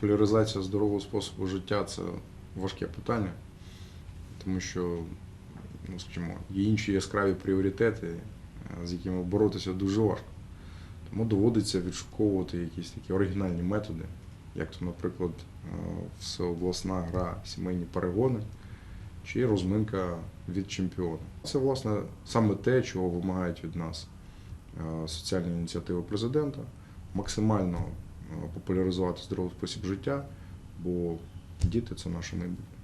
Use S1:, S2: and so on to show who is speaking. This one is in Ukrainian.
S1: Популяризація здорового способу життя це важке питання, тому що, ну скажімо, є інші яскраві пріоритети, е, з якими боротися дуже важко. Тому доводиться відшуковувати якісь такі оригінальні методи, як то, наприклад, е, всеобласна гра сімейні перегони чи розминка від чемпіона. Це, власне, саме те, чого вимагають від нас е, соціальні ініціативи президента, максимально популяризувати здоровий спосіб життя, бо діти це наше майбутнє.